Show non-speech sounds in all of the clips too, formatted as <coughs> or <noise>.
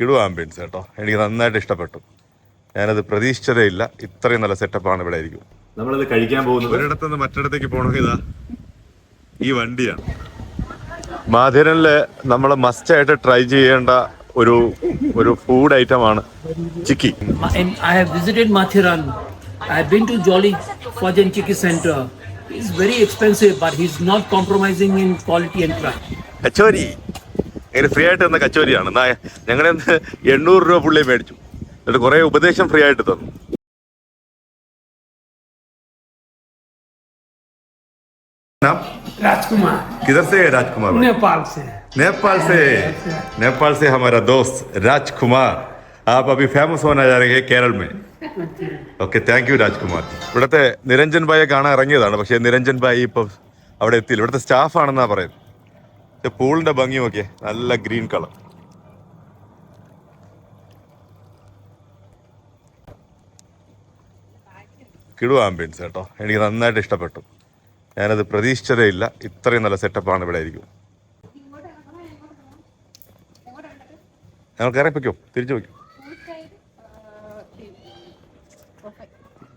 കിടു ambience കേട്ടോ. എനിക്ക് നന്നായിട്ട് ഇഷ്ടപ്പെട്ടു. ഞാനത് പ്രതീക്ഷിച്ചതേ ഇല്ല. ഇത്രയും നല്ല സെറ്റപ്പാണ് ഇവിടെ ആയിരിക്കും നമ്മളത് കഴിക്കാൻ പോകുന്നത് ഒരിടത്ത് നിന്ന് മറ്റിടത്തേക്ക് പോകണമെങ്കിൽ ഇതാ? ഈ വണ്ടിയാണ് മാധുരനിൽ നമ്മൾ മസ്റ്റായിട്ട് ട്രൈ ചെയ്യേണ്ട ഒരു ഒരു ഫുഡ് ഐറ്റം ആണ് chikki. I I have visited Mathiran. I have been to Jolly Fajan Chiki Center. It's very expensive, but he's not compromising in quality and price. Kachori ഇങ്ങനെ ഫ്രീ ആയിട്ട് തന്ന കച്ചോരിയാണ് ഞങ്ങളുടെ എണ്ണൂറ് രൂപ പുള്ളി മേടിച്ചു എന്നിട്ട് കുറെ ഉപദേശം ഫ്രീ ആയിട്ട് തന്നു नाम Rajkumar, किधर से है राजकुमार भाई? Nepal से. नेपाल से नेपाल से हमारा दोस्त राजकुमार आप अभी फेमस होने जा रहे हैं केरल में ഓക്കെ താങ്ക് യു രാജ്കുമാർ ഇവിടുത്തെ നിരഞ്ജൻ ഭായിയെ കാണാൻ ഇറങ്ങിയതാണ് പക്ഷേ നിരഞ്ജൻ ഭായി ഇപ്പൊ അവിടെ എത്തിയില്ല ഇവിടുത്തെ സ്റ്റാഫ് ആണെന്നാ പറയുന്നത് പക്ഷേ പൂളിന്റെ ഭംഗി നോക്കിയേ. നല്ല ഗ്രീൻ കളർ. കിടു ആംബിയൻസ് കേട്ടോ. എനിക്ക് നന്നായിട്ട് ഇഷ്ടപ്പെട്ടു. ഞാനത് പ്രതീക്ഷിച്ചതേ ഇല്ല. ഇത്രയും നല്ല സെറ്റപ്പാണ് ഇവിടെ ആയിരിക്കും ഞങ്ങൾ കയറി വയ്ക്കും തിരിച്ചു വയ്ക്കും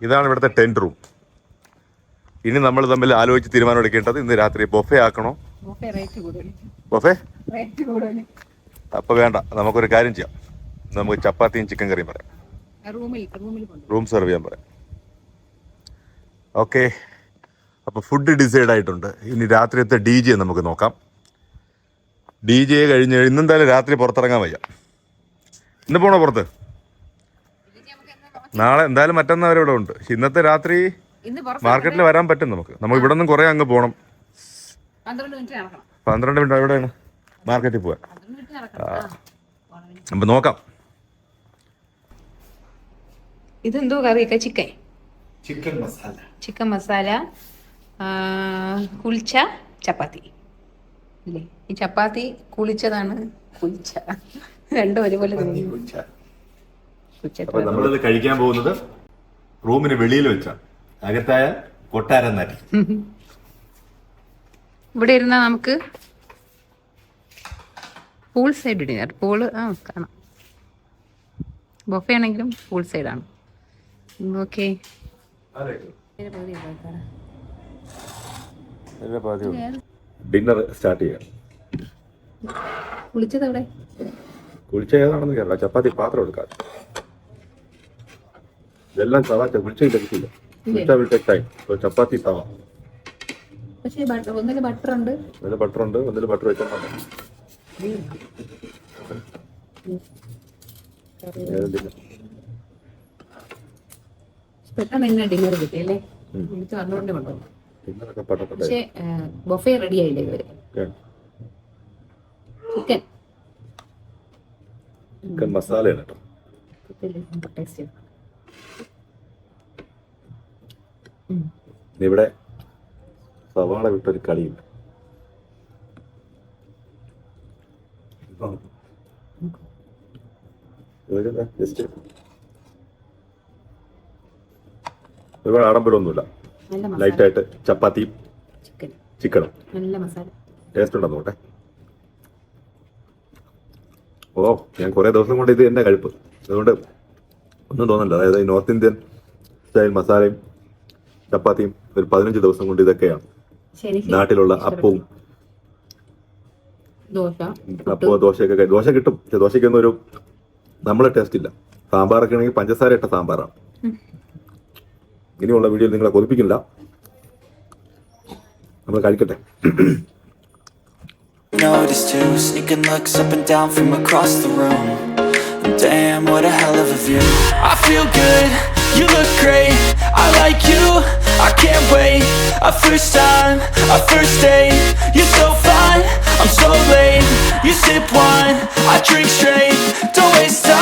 ഇതാണ് ഇവിടുത്തെ ടെന്റ് റൂം ഇനി നമ്മൾ തമ്മിൽ ആലോചിച്ച് തീരുമാനം എടുക്കേണ്ടത് ഇന്ന് രാത്രി ബൊഫെ ആക്കണോ? ബൊഫെ അപ്പൊ വേണ്ട നമുക്കൊരു കാര്യം ചെയ്യാം. നമുക്ക് ചപ്പാത്തിയും ചിക്കൻ കറിയും പറയാം. റൂം സെർവ് ചെയ്യാൻ പറയാം. ഓക്കെ അപ്പൊ ഫുഡ് ഡിസൈഡ് ആയിട്ടുണ്ട്. ഇനി രാത്രിയത്തെ ഡി ജെ നമുക്ക് നോക്കാം. ഡി ജെ കഴിഞ്ഞ് ഇന്നെന്തായാലും രാത്രി പുറത്തിറങ്ങാൻ വയ്യ. ഇന്ന് പോണോ പുറത്ത്? നാളെ എന്തായാലും മറ്റന്നാൾ വരെ ഇവിടെ ഉണ്ട്. ഇന്നത്തെ രാത്രി മാർക്കറ്റിൽ വരാൻ പറ്റും നമുക്ക്. നമ്മൾ ഇവിടെ നിന്നും കുറേ അങ്ങ് പോകണം പന്ത്രണ്ട് മിനിറ്റ് നടക്കണം. പന്ത്രണ്ട് മിനിറ്റ് എവിടെയാണ്? മാർക്കറ്റിൽ പോവാൻ അപ്പൊ മിനിറ്റ് നടക്കണം അപ്പം നോക്കാം. ഇതെന്തോ കറിയൊക്കെ? Chicken. Chicken masala. Chicken masala കുളിച്ച ചപ്പാത്തി. അല്ലേ? ഈ ചപ്പാത്തി കുളിച്ചതാണ് കുളിച്ച. രണ്ടും ഒരുപോലെ നമ്മളത് കഴിക്കാൻ പോകുന്നത് റൂമിന് വെളിയിൽ വെച്ചാണ് അകത്തായ കൊട്ടാരം നരി <laughs> ഇവിടെ ഇരുന്നാൽ നമുക്ക് പൂൾ സൈഡ് ഡിന്നർ പൂൾ ആ കാണാം. ബൊഫ ആണെങ്കിലും പൂൾ സൈഡാണ് ഓക്കെ ഡിന്നർ സ്റ്റാർട്ട് ചെയ്യാം. കുളിച്ചതവിടെ കുളിച്ച ഏതാണെന്ന് കേരള. ചപ്പാത്തി പാത്രം എടുക്കാം. ഇതെല്ലാം തവ കുളിച്ചില്ല കിട്ടില്ല കുളിച്ച ടേക്ക് ടൈം ചപ്പാത്തി തവ. പക്ഷേ ബട്ടർ ഒന്നിൽ ബട്ടർ ഉണ്ട്. ഒന്നിൽ ബട്ടർ ഉണ്ട് ഒന്നിൽ ബട്ടർ വെച്ചാൽ പെട്ടെന്ന് തന്നെ ഡിന്നർ കിട്ടി അല്ലേ വിളിച്ച് വന്നുകൊണ്ട് കൊണ്ടു ഡിന്നറൊക്കെ പട്ടപ്പെട്ടെ പക്ഷേ ബൊഫെ റെഡി ആയില്ലേ ഇവർ ചിക്കൻ ചിക്കൻ മസാലയാണ് കേട്ടോ. ടേസ്റ്റ് ചെയ്തു? ഇവിടെ സവാള വിട്ടൊരു കളിയില്ല ജസ്റ്റ് ഒരുപാട് ആഡംബരമൊന്നുമില്ല. ലൈറ്റായിട്ട് ചപ്പാത്തിയും ചിക്കനും. നല്ല മസാല. ടേസ്റ്റ് ഉണ്ടോ നോട്ടെ ഓ ഞാൻ കുറെ ദിവസം കൊണ്ട് ഇത് എന്റെ കഴിപ്പ്. അതുകൊണ്ട് ഒന്നും തോന്നല്ല അതായത് ഈ നോർത്ത് ഇന്ത്യൻ സ്റ്റൈൽ മസാലയും ചപ്പാത്തിയും ഒരു പതിനഞ്ച് ദിവസം കൊണ്ട് ഇതൊക്കെയാണ്. നാട്ടിലുള്ള അപ്പവും അപ്പോ അപ്പവും ദോശയൊക്കെ ദോശ കിട്ടും. പക്ഷെ ദോശയ്ക്കൊന്നും ഒരു നമ്മളെ ടേസ്റ്റ് ഇല്ല. സാമ്പാറൊക്കെ ആണെങ്കിൽ പഞ്ചസാര ഇട്ട സാമ്പാറാണ്. ഇനിയുള്ള വീഡിയോയിൽ നിങ്ങളെ കൊതിപ്പിക്കില്ല. നമ്മൾ കഴിക്കട്ടെ. Noticed two sneaking looks up and down from across the room. Damn, what a hell of a view. I feel good, you look great. I like you, I can't wait. A first time, a first date. You're so fine, I'm so late. You sip wine, I drink straight. Don't waste time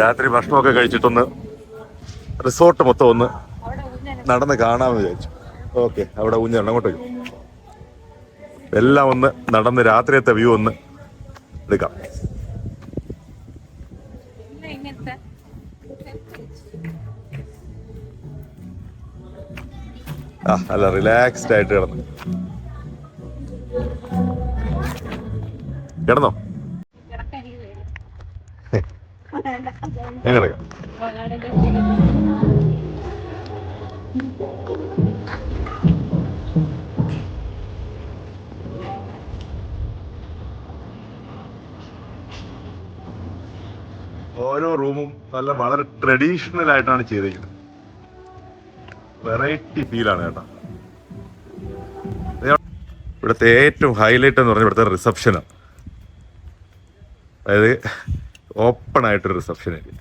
രാത്രി ഭക്ഷണമൊക്കെ കഴിച്ചിട്ടൊന്ന് resort മൊത്തം ഒന്ന് നടന്ന് കാണാമെന്ന് വിചാരിച്ചു. Okay അവിടെ ഊഞ്ഞാണ് അങ്ങോട്ടേക്ക് എല്ലാം ഒന്ന് നടന്ന് രാത്രിയത്തെ വ്യൂ ഒന്ന് എടുക്കാം. ആ അല്ല റിലാക്സ്ഡ് ആയിട്ട് കിടന്നു. കിടന്നോ കിടക്കാൻ എനിക്ക് കിടക്കാം ഓരോ റൂമും നല്ല വളരെ ട്രഡീഷണൽ ആയിട്ടാണ് ചെയ്തിരിക്കുന്നത്. വെറൈറ്റി ഫീലാണ് കേട്ടോ. ഇവിടുത്തെ ഏറ്റവും ഹൈലൈറ്റ് എന്ന് പറഞ്ഞാൽ ഇവിടുത്തെ റിസപ്ഷനാണ് അതായത് ഓപ്പൺ ആയിട്ടൊരു റിസപ്ഷൻ ഏരിയ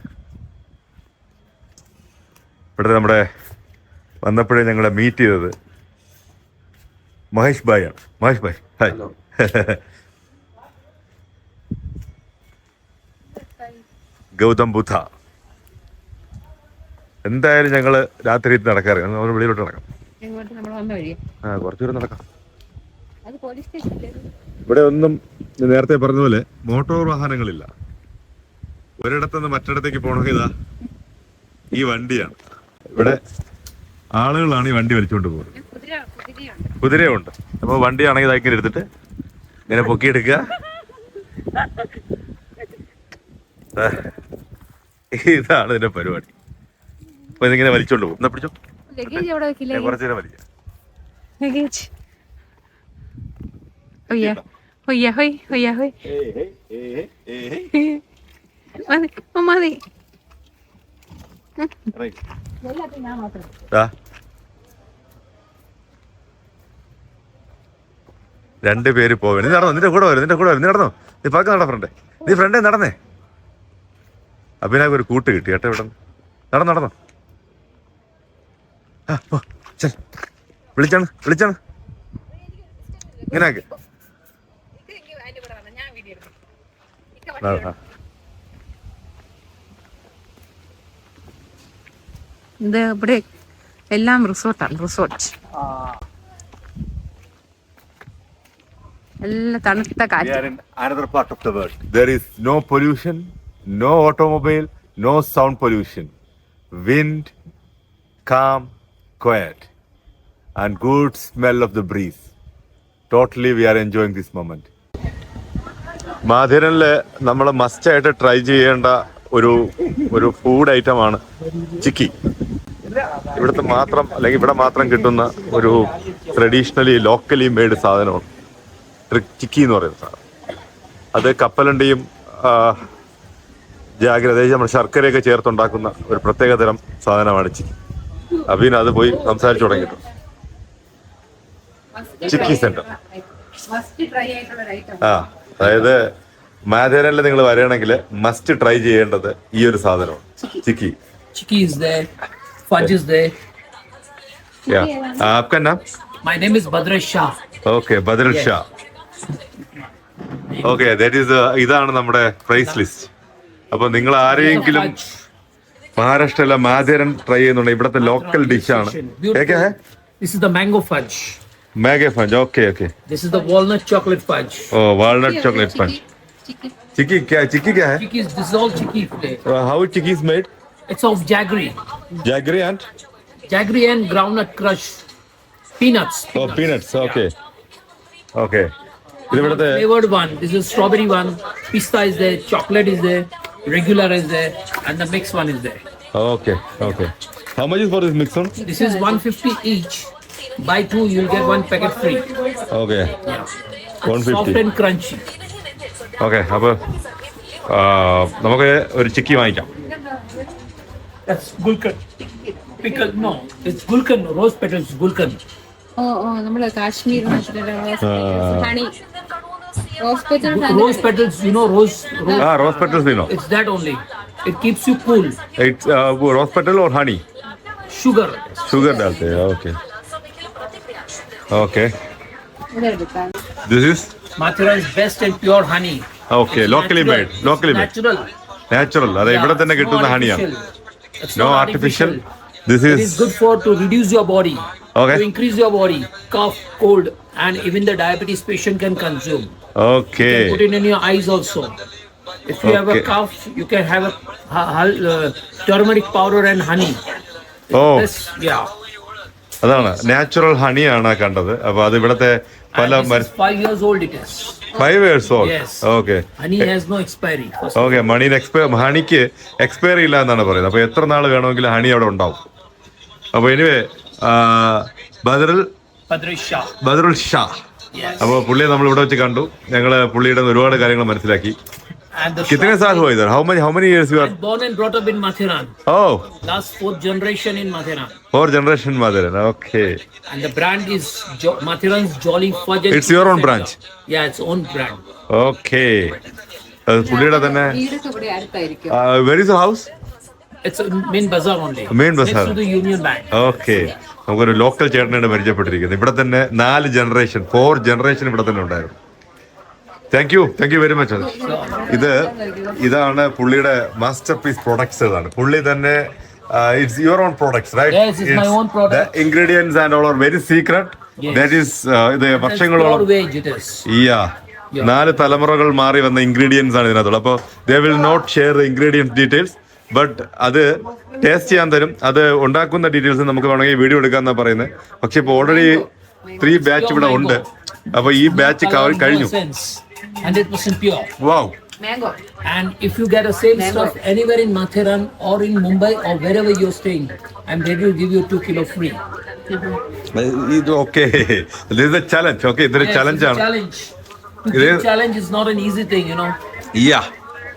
ഇവിടെ നമ്മുടെ വന്നപ്പോഴേ ഞങ്ങളെ മീറ്റ് ചെയ്തത് മഹേഷ് ഭായ് ആണ്. മഹേഷ് ഭായ് ഹായ് ഗൗതം ബുദ്ധ. എന്തായാലും ഞങ്ങൾ രാത്രി നടക്കാറ്. നമ്മൾ വെളിയിലോട്ട് നടക്കാം. ഇങ്ങോട്ട് നമ്മൾ വന്ന വഴിയാ. ആ കുറച്ചു ദൂരം നടക്കാം. ഇവിടെ ഒന്നും നേരത്തെ പറഞ്ഞ പോലെ മോട്ടോർ വാഹനങ്ങളില്ല. ഒരിടത്തുനിന്ന് മറ്റിടത്തേക്ക് പോകണമെങ്കിൽ ഇതാ ഈ വണ്ടിയാണ്. ഇവിടെ ആളുകളാണ് ഈ വണ്ടി വലിച്ചുകൊണ്ട് പോകുന്നത്. കുതിരയുണ്ട്. കുതിരയുണ്ട് അപ്പോൾ വണ്ടിയാണെങ്കിൽ ഇതാ ഇങ്ങനെ എടുത്തിട്ട് ഇങ്ങനെ പൊക്കിയെടുക്കുക. ഇതാണ് ഇതിന്റെ പരിപാടി. അപ്പൊ ഇതിങ്ങനെ വലിച്ചോണ്ട് പോകും. എന്നാ പിടിച്ചോ? ലഗേജ് എവിടെ വെക്കില്ലേ? ഞാൻ ഹോയ് നേരം ഹോയ് ഒയ്യ ഒയ്യ ഹൊയ് ഒയ്യ ഹൊയ് മതി ഓ, മതി ദാ. രണ്ട് പേര് പോവേ. നീ നടന്നോ നിന്റെ കൂടെ വരും നിന്റെ കൂടെ വരും. നീ നടന്നോ? നീ പക്ക നട ഫ്രണ്ടേ നീ ഫ്രണ്ടേ നടന്നേ. അഭിനവ് ഒരു കൂട്ട് കിട്ടി കേട്ടോ ഇവിടെ നടന്നു നടന്നോ. ആ, പോ, ചെൽ. വിളിച്ചാണ് വിളിച്ചാണ്. ഇങ്ങനെ ആക്ക്. ആ, ആ. ഇത് ഇവിടെ എല്ലാം റിസോർട്ടാണ് റിസോർട്ട് നല്ല തണുത്ത We കാറ്റ് are ഇത് ഇവിടെ എല്ലാം റിസോർട്ടാണ് റിസോർട്ട്. നല്ല തണുത്ത കാറ്റ്. No pollution no automobile no sound pollution wind calm quiet and good smell of the breeze totally we are enjoying this moment മാധുരനിൽ നമ്മൾ മസ്റ്റായിട്ട് ട്രൈ ചെയ്യേണ്ട ഒരു ഒരു ഫുഡ് ഐറ്റം ആണ് ചിക്കി. ഇവിടുത്തെ മാത്രം അല്ലെങ്കിൽ ഇവിടെ മാത്രം കിട്ടുന്ന ഒരു ട്രഡീഷണലി ലോക്കലി മെയ്ഡ് സാധനമാണ്. ചിക്കി എന്ന് പറയുന്ന സാധനം. അത് കപ്പലണ്ടിയും ജാഗ്രത നമ്മൾ ശർക്കരയൊക്കെ ചേർത്തുണ്ടാക്കുന്ന ഒരു പ്രത്യേക തരം സാധനമാണ് ചിക്കി അബീൻ അത് പോയി സംസാരിച്ചു തുടങ്ങിയിട്ടുണ്ട്. ചിക്കി സെന്റർ ഫസ്റ്റ് ട്രൈ ആയിട്ടുള്ള ഒരു ഐറ്റം ആ അതായത് മാധേരനിൽ നിങ്ങൾ വരികയാണെങ്കിൽ മസ്റ്റ് ട്രൈ ചെയ്യേണ്ടത് ഈ ഒരു സാധനമാണ്. ചിക്കി ചിക്കി fudge is there. Yeah. ആ, आपका नाम My name is Badresh Shah. Okay Badar Shah okay that is ഇതാണ് നമ്മുടെ പ്രൈസ് ലിസ്റ്റ് അപ്പൊ നിങ്ങൾ ആരെങ്കിലും Fudge. മഹാരാഷ്ട്രയിലെ മാധേരൻ ട്രൈ ചെയ്യുന്നുണ്ട് ഇവിടുത്തെ ലോക്കൽ ഡിഷാണ് Beautiful. This is the mango fudge. Mango fudge okay okay This is the walnut chocolate fudge. Oh walnut chocolate fudge chikki chikki ക്യാ ഹെ Chicky is this is all chicky flavor. How chikki is made It's of jaggery, jaggery and jaggery and groundnut crush, peanuts. Oh peanuts okay okay ഇത് ഇവിടുത്തെ Flavored one. This is strawberry one. Pista is there. Chocolate is there. Regular is there, and the mixed one is there. Okay okay how much is for this mix one This is 150 each. Buy two, you'll get one packet free. Okay Yeah. One Soft fifty and crunchy. Okay അപ്പൊ ആ, നമുക്ക് ഒരു ചിക്കി വാങ്ങിക്കാം That's gulkan. Pickle, no. It's gulkan, rose petals, gulkan. Oh oh നമ്മള് Kashmir honey rose petal Rose petals, you know, rose. rose Ah, rose petals, you know. It's that only. It keeps you cool. It's uh, वो rose petal और honey. Sugar. Sugar डालते हैं okay. Okay. ഇതെടുക്കാം This is Mathura is best and pure honey. okay. It's Locally natural. made. It's Locally made. natural. Natural. അതെ ഇവിടെ തന്നെ കിട്ടുന്ന ഹണിയാണ് It's No not artificial. artificial. This It is- is good for to reduce your body, Okay. to increase your body, cough, cold, and even the diabetes patient can consume. Okay You can put it in your eyes also. If you have a Okay. cough, you can have a hu- hu- uh, turmeric powder and honey. Oh. This, yeah. അതാണ് natural ഹണിയാണ് കണ്ടത് അപ്പൊ അത് ഇവിടത്തെ പല. Five years old. Okay. Okay മണീന് expire ഹണിക്ക് expiry ഇല്ല എന്നാണ് പറയുന്നത്. അപ്പൊ എത്ര നാൾ വേണമെങ്കിലും ഹണി അവിടെ ഉണ്ടാവും. അപ്പൊ എനിവേ ബദറുൽ ഷാ. അപ്പൊ അപ്പോൾ പുള്ളിയെ നമ്മൾ ഇവിടെ വെച്ച് കണ്ടു. ഞങ്ങൾ പുള്ളിയുടെ ഒരുപാട് കാര്യങ്ങൾ മനസ്സിലാക്കി. ഇതർ how many how many years you are is born and brought up in Mathiran. Oh Last fourth generation in Mathiran. Four generation Matheran okay And the brand is jo- Mathiran's Jolly Fudge. and It's your own branch? Yeah, it's own brand. Okay പുള്ളിയുടെ തന്നെ very house It's a main bazaar only. Main It's bazaar. Next to the Union Bank. Okay നമുക്കൊരു local ചേട്ടനാണ് പരിചയപ്പെട്ടിരിക്കുന്നത് ഇവിടെ തന്നെ നാല് generation four generation ഇവിടെ തന്നെ ഉണ്ടായിരുന്നു thank you thank you very much ഇത് ഇതാണ് പുള്ളിയുടെ മാസ്റ്റർ പീസ് പ്രൊഡക്ട്സ് ഇതാണ്. പുള്ളി തന്നെ it's your own products right it's my own product. Ingredients and all are very secret. That is ഇത് വർഷങ്ങളോളം. ഇയാ നാല് തലമുറകൾ മാറി വന്ന ഇൻഗ്രീഡിയൻസ് ആണ് ഇതിനകത്തുള്ളത്. അപ്പോൾ they will not share the ingredients details but അത് ടേസ്റ്റ് ചെയ്യാൻ തരും. അത് ഉണ്ടാക്കുന്ന ഡീറ്റെയിൽസ് നമുക്ക് വേണമെങ്കിൽ വീഡിയോ എടുക്കാന്നാ പറയുന്നത്. പക്ഷെ ഇപ്പോൾ ഓൾറെഡി ത്രീ ബാച്ച് ഇവിടെ ഉണ്ട്. അപ്പൊ ഈ ബാച്ച് കഴിഞ്ഞു. 100% pure. Wow. Mango. And if you get a same Mango. stuff anywhere in Mathiran or in Mumbai or wherever you're staying, I'm ready to give you two kilo free. ഇത് okay ഇത് challenge okay ഇതൊരു Yes, challenge it's a ആണ് challenge. To It keep is- challenge is not an easy thing, you know. Yeah.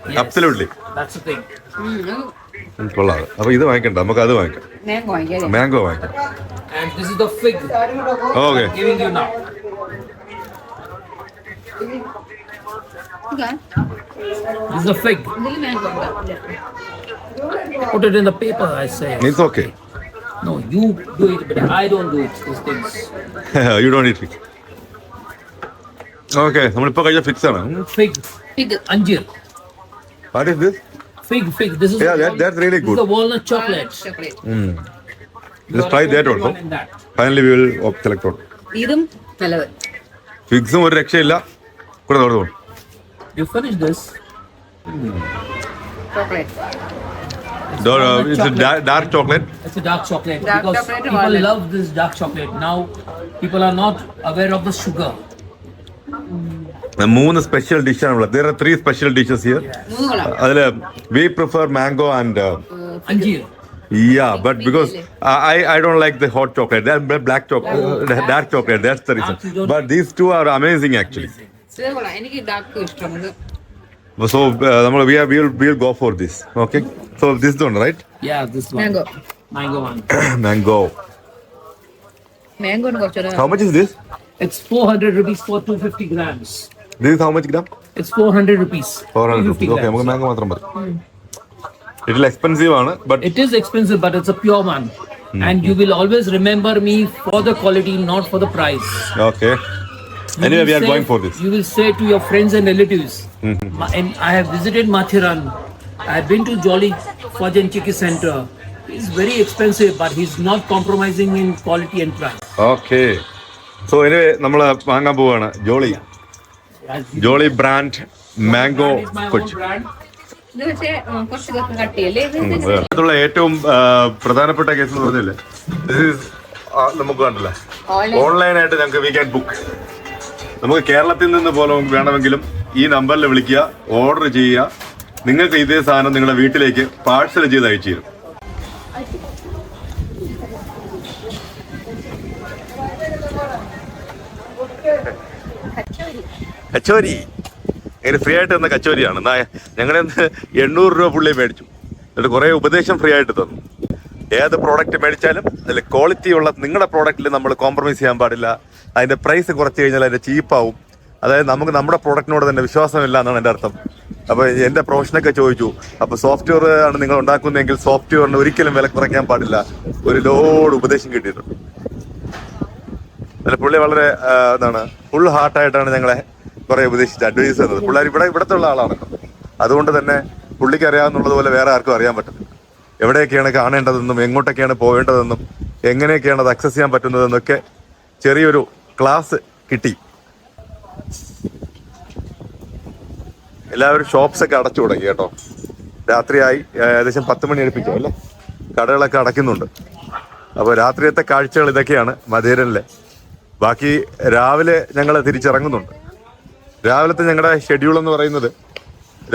Yes. Absolutely That's the thing. കൊള്ളാം അപ്പൊ ഇത് വാങ്ങിക്കണ്ട നമുക്ക് അത് വാങ്ങിക്കാം മാംഗോ വാങ്ങിക്കാം മാംഗോ വാങ്ങിക്കാം And this is the fig okay giving you now. This is a fig. Put it in the paper, I say. It's okay. No, you do it, but I don't do it. These things. You don't eat figs okay നമ്മളിപ്പോ കഴിച്ച figs ആണ് Fig, Fig. anjir. What is this Fig, fig. This is Yeah, that- that's really this good. is the walnut chocolate. Chocolate You Just are try the that. Finally we will select out ഇതും നല്ലത് ഫിക്സും ഒരു രക്ഷയില്ല കൂടെ നോക്കുന്നു You finish this. Chocolate it's dark chocolate It's a dark chocolate Dark because chocolate people walnut. love this dark chocolate. Now, people are not aware of the sugar. മൂന്ന് special ഡിഷാണ് ഉള്ളത് there are three special dishes here മൂന്ന് കൊള്ളാം അതിൽ we prefer mango and Anjir. Yeah, but because I, I don't like the hot chocolate, that black chocolate, dark chocolate. That's the reason. Dark, you don't- But these two are amazing actually. ഇത് കൊള്ളാം എനിക്ക് dark ഇഷ്ടമുണ്ട് So uh, നമ്മൾ we are we'll we'll go for this. Okay. So this one, right? Yeah, this one. Mango Mango one. <coughs> Mango. Mango കുറച്ചൊരു How much is this? It's 400 rupees for 250 grams. This is how much gram? It's 400 rupees. 400 rupees. 250 Okay, നമുക്ക് grams. Mango മാത്രം മതി. Little expensive ആണ്, but It is expensive, but it's a pure one. And you will always remember me for the quality, not for the price. okay. You Anyway, we are say- going for this. You will say to your friends and relatives, "Ma- and I have visited Mathiran. I have been to Jolly Fajan Chiki Center. It's very expensive, but he's not compromising in quality and price. Okay. So anyway, നമ്മൾ വാങ്ങാൻ പോവാണ് Jolly Jolly brand mango Brand mango my own കൊച്ച് brand. ഇത് പക്ഷേ ഉം, കുറച്ച് കട്ടിയല്ലേ ഇത് അതിലുള്ള ഏറ്റവും ആ, പ്രധാനപ്പെട്ട കേസ് എന്ന് പറഞ്ഞില്ലേ this is, ആ, നമുക്ക് കണ്ടല്ലേ Online. ഓൺലൈനായിട്ട് ഞങ്ങൾക്ക് വി ക്യാൻ ബുക്ക് നമുക്ക് കേരളത്തിൽ നിന്ന് പോലും വേണമെങ്കിലും ഈ നമ്പറിൽ വിളിക്കുക ഓർഡർ ചെയ്യുക. നിങ്ങൾക്ക് ഇതേ സാധനം നിങ്ങളുടെ വീട്ടിലേക്ക് പാഴ്സൽ ചെയ്ത് അയച്ചു തരും. കച്ചോരി. ഇങ്ങനെ ഫ്രീ ആയിട്ട് തന്ന കച്ചോരിയാണ്. ഞങ്ങളെ എണ്ണൂറ് രൂപ പുള്ളി മേടിച്ചു. എന്നിട്ട് കുറേ ഉപദേശം ഫ്രീ ആയിട്ട് തന്നു. ഏത് പ്രോഡക്റ്റ് മേടിച്ചാലും അതിൽ ക്വാളിറ്റി ഉള്ള നിങ്ങളുടെ പ്രോഡക്റ്റിൽ നമ്മൾ കോംപ്രമൈസ് ചെയ്യാൻ പാടില്ല. അതിന്റെ പ്രൈസ് കുറച്ച് കഴിഞ്ഞാൽ അതിന്റെ ചീപ്പാവും അതായത് നമുക്ക് നമ്മുടെ പ്രോഡക്റ്റിനോട് തന്നെ വിശ്വാസമില്ല എന്നാണ് എന്റെ അർത്ഥം. അപ്പോൾ എന്റെ പ്രൊഫഷനൊക്കെ ചോദിച്ചു അപ്പോൾ സോഫ്റ്റ്വെയർ ആണ് നിങ്ങൾ ഉണ്ടാക്കുന്നതെങ്കിൽ സോഫ്റ്റ്വെയറിന് ഒരിക്കലും വില കുറയ്ക്കാൻ പാടില്ല. ഒരു ലോഡ് ഉപദേശം കിട്ടിയിട്ടുണ്ട്. അല്ല പുള്ളി വളരെ എന്താണ് ഫുൾ ഹാർട്ടായിട്ടാണ് ഞങ്ങളെ കുറെ ഉപദേശിച്ച് അഡ്വൈസ് തന്നത്. പുള്ളേർ ഇവിടെ ഇവിടത്തെ ഉള്ള ആളാണ് അതുകൊണ്ട് തന്നെ പുള്ളിക്ക് അറിയാവുന്നുള്ളത് പോലെ വേറെ ആർക്കും അറിയാൻ പറ്റും എവിടെയൊക്കെയാണ് കാണേണ്ടതെന്നും എങ്ങോട്ടൊക്കെയാണ് പോവേണ്ടതെന്നും എങ്ങനെയൊക്കെയാണ് അത് അക്സസ് ചെയ്യാൻ പറ്റുന്നതെന്നൊക്കെ ചെറിയൊരു ക്ലാസ് കിട്ടി. എല്ലാവരും ഷോപ്സ് ഒക്കെ അടച്ചു തുടങ്ങി കേട്ടോ. രാത്രിയായി ഏകദേശം പത്ത് മണി അടുപ്പിക്കും അല്ലേ? കടകളൊക്കെ അടയ്ക്കുന്നുണ്ട്. അപ്പോൾ രാത്രിയത്തെ കാഴ്ചകൾ ഇതൊക്കെയാണ് മധുരനിലെ. ബാക്കി രാവിലെ ഞങ്ങൾ തിരിച്ചിറങ്ങുന്നുണ്ട്. രാവിലത്തെ ഞങ്ങളുടെ ഷെഡ്യൂൾ എന്ന് പറയുന്നത്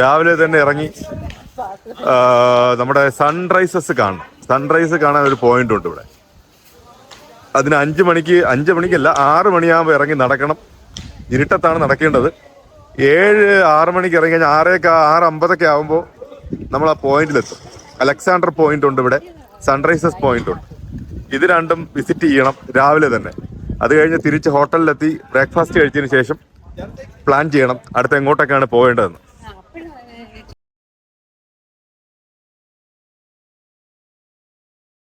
രാവിലെ തന്നെ ഇറങ്ങി നമ്മുടെ സൺറൈസസ് കാണണം. സൺറൈസ് കാണാൻ ഒരു പോയിന്റ് ഉണ്ട് ഇവിടെ. അതിന് അഞ്ച് മണിക്ക് അഞ്ച് മണിക്കല്ല ആറ് മണിയാകുമ്പോൾ ഇറങ്ങി നടക്കണം. ഇരുട്ടത്താണ് നടക്കേണ്ടത്. ഏഴ് ആറ് മണിക്ക് ഇറങ്ങി കഴിഞ്ഞാൽ ആറേക്ക് ആറ് അമ്പതൊക്കെ ആകുമ്പോൾ നമ്മൾ ആ പോയിന്റിലെത്തും. അലക്സാണ്ടർ പോയിന്റ് ഉണ്ട് ഇവിടെ. സൺറൈസേഴ്സ് പോയിന്റ് ഉണ്ട്. ഇത് രണ്ടും വിസിറ്റ് ചെയ്യണം രാവിലെ തന്നെ. അത് കഴിഞ്ഞ് തിരിച്ച് ഹോട്ടലിലെത്തി ബ്രേക്ക്ഫാസ്റ്റ് കഴിച്ചതിന് ശേഷം പ്ലാൻ ചെയ്യണം അടുത്ത എങ്ങോട്ടൊക്കെയാണ് പോകേണ്ടതെന്ന്.